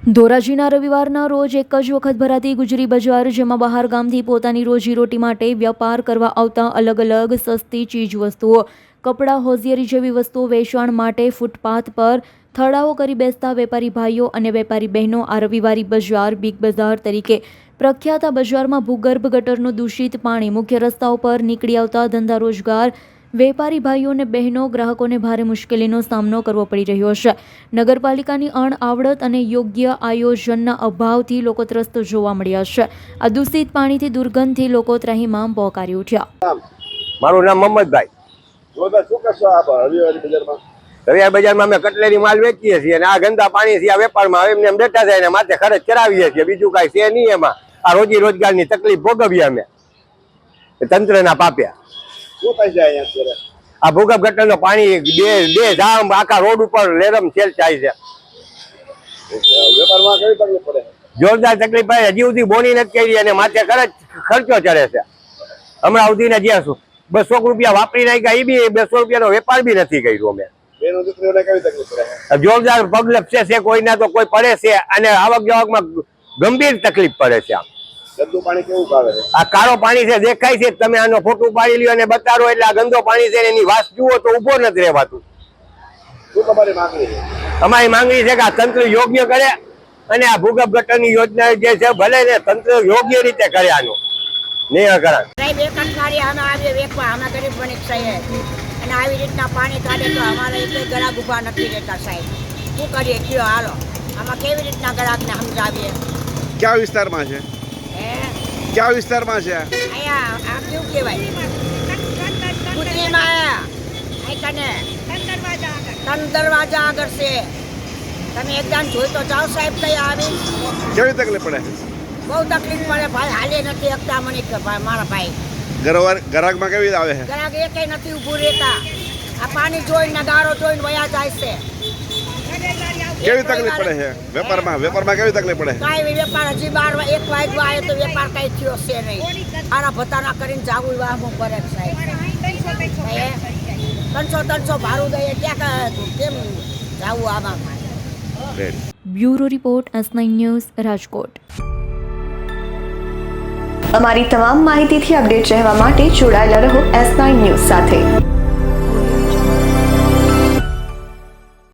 ધોરાજીના રવિવારના રોજ એક જ વખત ભરાતી ગુજરી બજાર, જેમાં બહાર ગામથી પોતાની રોજીરોટી માટે વ્યાપાર કરવા આવતા અલગ અલગ સસ્તી ચીજવસ્તુઓ, કપડાં, હોઝિયરી જેવી વસ્તુઓ વેચાણ માટે ફૂટપાથ પર થડાઓ કરી બેસતા વેપારી ભાઈઓ અને વેપારી બહેનો આ રવિવારી બજાર, બિગ બજાર તરીકે પ્રખ્યાત બજારમાં ભૂગર્ભ ગટરનું દૂષિત પાણી મુખ્ય રસ્તાઓ પર નીકળી આવતા ધંધા રોજગાર વેપારી ભાઈઓ અને બહેનો ગ્રાહકોને ભારે મુશ્કેલીનો સામનો કરવો પડી રહ્યો છે. નગરપાલિકાની અણઆવડત અને યોગ્ય આયોજનના અભાવથી લોકો ત્રસ્ત જોવા મળ્યા છે. આ દૂષિત પાણીથી દુર્ગંધથી લોકો ત્રાહીમામ પોકારી ઉઠ્યા. મારું નામ મોહમ્મદભાઈ જોરદાર શું કરશો આ રવિવારી બજારમાં? અમે કટલેરી માલ વેચીએ છીએ અને આ ગંદા પાણી છે આ વેપારમાં હવે એમને એમ બેઠા થાય ને માથે ખર્ચ કરાવીએ છીએ. બીજું કાંઈ છે નહીં એમાં. આ રોજી રોજગારની તકલીફ ભોગવીએ અમે. તંત્રના પાપ્યા. શું છે અહીંયા અત્યારે? આ ભૂગર્ભ ગટરનો પાણી બે બે ધામ આખા રોડ ઉપર લેરમ છેલ થાય છે. વેપારમાં કેવી તકલીફ પડે? જોરદાર તકલીફ પડે હજી સુધી બોની નથી કરી અને માથે ખર્ચ ખર્ચો ચડે છે. હમણાં સુધીને જ્યાં શું બસો રૂપિયા વાપરી નાખ્યા એ બી બસો રૂપિયાનો વેપાર બી નથી કર્યો અમે. જોરદાર પગલપ છે છે કોઈના તો કોઈ પડે છે અને આવક જાવકમાં ગંભીર તકલીફ પડે છે આમ. ગંદુ પાણી કેવું આવે આ કાળો પાણી છે દેખાય છે તમે આનો ફોટો પાડી લ્યો અને બતાડો એટલે આ ગંદો પાણી છે એની વાસ જુઓ તો ઊભો નથી રહેવાતું. શું તમારી માંગણી છે? અમારી માંગણી છે કે આ તંત્ર યોગ્ય કરે અને આ ભૂગર્ભ ગટરની યોજના જે છે ભલે ને તંત્ર યોગ્ય રીતે કરે આનું. નિરાકરણ સાહેબ એક અઠવાડિયે અમે આવીએ અમે ગરીબ બની છીએ અને આવી રીતના પાણી કાઢે તો અમારે એક ઊભા નથી રહેતા સાહેબ. શું કરીએ કયો હાલો? આમાં કેવી રીતના ગ્રાહકને સમજાવીએ? કયા વિસ્તારમાં છે? ક્યાં વિસ્તારમાં છે? દરવાજા આગળ છે. તમે એકદમ જોઈ તો જાઓ સાહેબ કઈ આવી? કેવી તકલીફ પડે? બહુ તકલીફ પડે. ભાઈ હાલે નથી એકતા મને મારા ભાઈ. ઘરવાર ગ્રાહકમાં કેવી આવે? છે ગ્રાહક નથી ઊભું રહેતા. આ પાણી જોઈને ગારો જોઈને વયા જાય છે. કેવી તકલીફ પડે છે? વેપારમાં વેપારમાં કેવી તકલીફ પડે કાંઈ વેપાર હજી બાર એક વાગ્યો આવે તો વેપાર કઈ થયો છે નહીં. આના ભતાના કરીને જાવું વાહમું કરે સાહેબ. ત્રણસો ત્રણસો ભાડું દઈએ ક્યાં કેમ જાવું આમાં? Bureau report S nine news Rajkot. અમારી તમામ માહિતીથી અપડેટ રહેવા માટે જોડાયેલા રહો એસ નાઇન ન્યૂઝ સાથે.